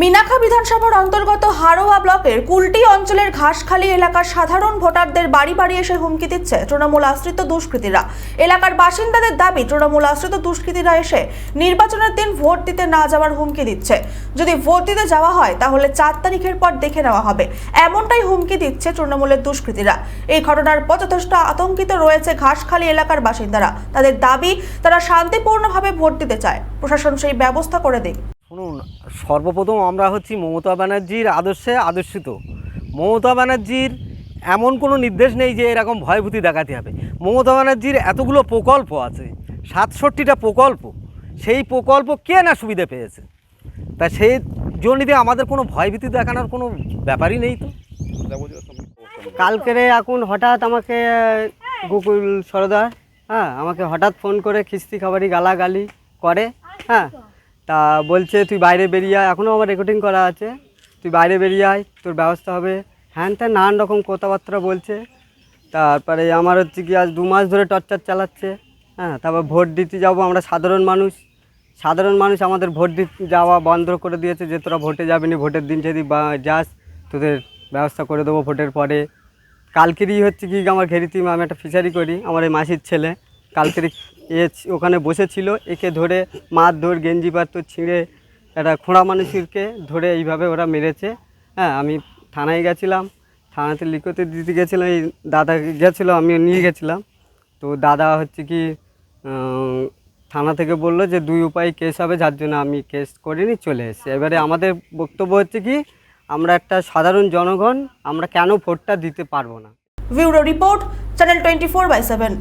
মিনাখা বিধানসভার অন্তর্গত হারোয়া ব্লকের কুলটি অঞ্চলের ঘাসখালী এলাকার সাধারণ ভোটারদের বাড়ি বাড়ি এসে হুমকি দিচ্ছে তৃণমূল আশ্রিত দুষ্কৃতীরা। এলাকার বাসিন্দাদের দাবি, তৃণমূল আশ্রিত দুষ্কৃতীরা এসে নির্বাচনের দিন ভোট দিতে না যাওয়ার হুমকি দিচ্ছে। যদি ভোট দিতে যাওয়া হয়, তাহলে চার তারিখের পর দেখে নেওয়া হবে। এমনটাই হুমকি দিচ্ছে তৃণমূলের দুষ্কৃতীরা। এই ঘটনার পর যথেষ্ট আতঙ্কিত রয়েছে ঘাসখালী এলাকার বাসিন্দারা। তাদের দাবি, তারা শান্তিপূর্ণভাবে ভোট দিতে চায়। প্রশাসন সেই ব্যবস্থা করে শুনুন সর্বপ্রথম আমরা হচ্ছি মমতা ব্যানার্জির আদর্শে আদর্শিত। মমতা ব্যানার্জির এমন কোনো নির্দেশ নেই যে এরকম ভয়ভূতি দেখাতে হবে। মমতা ব্যানার্জির এতগুলো প্রকল্প আছে, সাতষট্টিটা প্রকল্প, সেই প্রকল্প কে না সুবিধা পেয়েছে? তা সেই জন্যতে আমাদের কোনো ভয়ভীতি দেখানোর কোনো ব্যাপারই নেই তো। কালকেরে এখন হঠাৎ আমাকে গোকুল সরদার হ্যাঁ আমাকে হঠাৎ ফোন করে খিস্তি খাবারই গালাগালি করে হ্যাঁ তা বলছে, তুই বাইরে বেরিয়ে আয়। এখনও আমার রেকর্ডিং করা আছে। তুই বাইরে বেরিয়ে আয়, তোর ব্যবস্থা হবে। হ্যান ত্যান নানান রকম কথাবার্তা বলছে। তারপরে আমার হচ্ছে কি, আজ দু মাস ধরে টর্চার চালাচ্ছে। হ্যাঁ তারপর ভোট দিতে যাব, আমরা সাধারণ মানুষ। সাধারণ মানুষ আমাদের ভোট দিতে যাওয়া বন্ধ করে দিয়েছে, যে তোরা ভোটে যাবি না, ভোটের দিন যদি যাস, তোদের ব্যবস্থা করে দেবো ভোটের পরে। কালকেরই হচ্ছে কি, আমার ঘেরিতি, আমি একটা ফিশারি করি, আমার এই মাসির ছেলে। কালকের এ ওখানে বসেছিল, একে ধরে মার ধর, গেঞ্জি পাত্র ছিঁড়ে একটা খোঁড়া মানুষকে ধরে এইভাবে ওরা মেরেছে। হ্যাঁ আমি থানায় গেছিলাম, থানাতে লিখতে দিতে গেছিলাম, এই দাদা গেছিল আমি নিয়ে গেছিলাম। তো দাদা হচ্ছে কি থানা থেকে বলল যে দুই উপায় কেস হবে, যার জন্য আমি কেস করিনি, চলে এসেছি। এবারে আমাদের বক্তব্য হচ্ছে কি, আমরা একটা সাধারণ জনগণ, আমরা কেন ভোটটা দিতে পারব না? Bureau report channel twenty four by seven